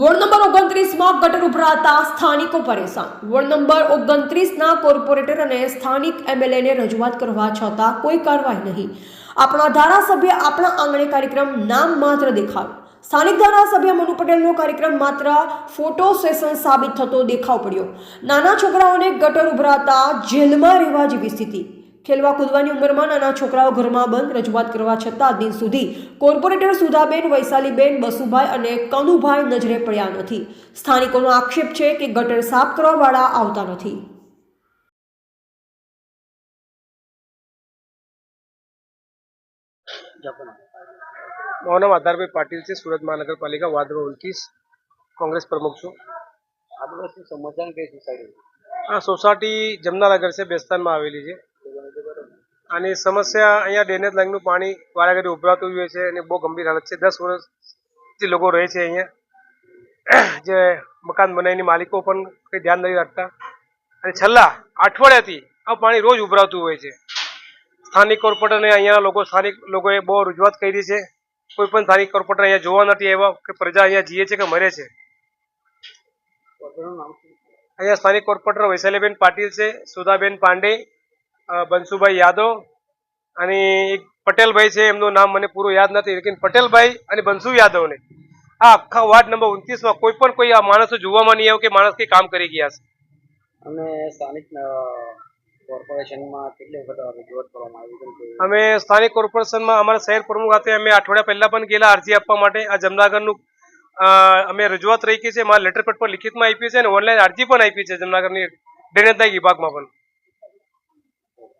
Ward number ઓગણત્રીસમાં ગટર ઉભરાતા સ્થાનિકો પરેશાન. વોર્ડ નંબર ઓગણત્રીસના કોર્પોરેટર અને સ્થાનિક એમએલએને રજૂઆત કરવા છતાં કોઈ કાર્યવાહી નહીં. આપણા ધારાસભ્ય આપણા આંગણે કાર્યક્રમ નામ માત્ર દેખાયો. સ્થાનિક ધારાસભ્ય મનુ પટેલનો કાર્યક્રમ માત્ર ફોટો સેશન સાબિત થતો દેખાવ પડ્યો. નાના છોકરાઓને ગટર ઉભરાતા જેલમાં રહેવા જેવી સ્થિતિ. ખેલવા કૂદવાની ઉંમરમાં નાના છોકરાઓ ઘરમાં બંધ રજૂઆત કરવા છતાં દિન સુધી કોર્પોરેટર સુધાબેન વૈશાલીબેન બસુભાઈ અને કનુભાઈ નજરે પડ્યા નથી. સ્થાનિકોનો આક્ષેપ છે કે ગટર સાફ કરવાવાળા આવતા નથી. મારું નામ આધારભાઈ પાટીલ છે સુરત મહાનગરપાલિકા વાર્ડ નંબર ઉનત્રીસ કોંગ્રેસ પ્રમુખ છું. આદિવાસી સમસ્યા કઈ સોસાયટી આ સોસાયટી જમનાનગર છે બેસ્તાનમાં આવેલી છે. આની સમસ્યા અહીંયા ડ્રેનેજ લાઈનનું પાણી વારાઘડી ઉભરાતું હોય છે અને બહુ ગંભીર હાલત છે. દસ વર્ષથી લોકો રહે છે અહીંયા. જે મકાન બનાવીની માલિકો પણ કંઈ ધ્યાન નથી રાખતા. અને છેલ્લા અઠવાડિયાથી આ પાણી રોજ ઉભરાતું હોય છે. સ્થાનિક કોર્પોરેટરને અહીંયાના લોકો સ્થાનિક લોકોએ બહુ રજૂઆત કરી છે. કોઈ પણ સ્થાનિક કોર્પોરેટર અહીંયા જોવા નથી આવ્યા કે પ્રજા અહીંયા જીએ છે કે મરે છે. અહીંયા સ્થાનિક કોર્પોરેટર વૈશાલીબેન પાટીલ છે, સુધાબેન પાંડે બંસુભાઈ યાદવ અને એક પટેલભાઈ છે એમનું નામ મને પૂરું યાદ નથી. લેકિન પટેલભાઈ અને બંસુ યાદવને આ આખા વાર્ડ નંબર ઉનત્રીસમાં કોઈ પણ કોઈ આ માણસો જોવામાં નહીં આવ્યો કે માણસ કઈ કામ કરી ગયા છે. અમે સ્થાનિક કોર્પોરેશનમાં કેટલી વખત રજૂઆત કરવામાં આવી અમે સ્થાનિક કોર્પોરેશનમાં અમારા શહેર પ્રમુખ ખાતે અમે અઠવાડિયા પહેલા પણ ગયેલા અરજી આપવા માટે આ જમનાગરનું અમે રજૂઆત રહી છે. મારા લેટર પેડ પર લિખિતમાં આપી છે અને ઓનલાઈન અરજી પણ આપી છે જમનાગરની ડ્રેનેજના વિભાગમાં પણ.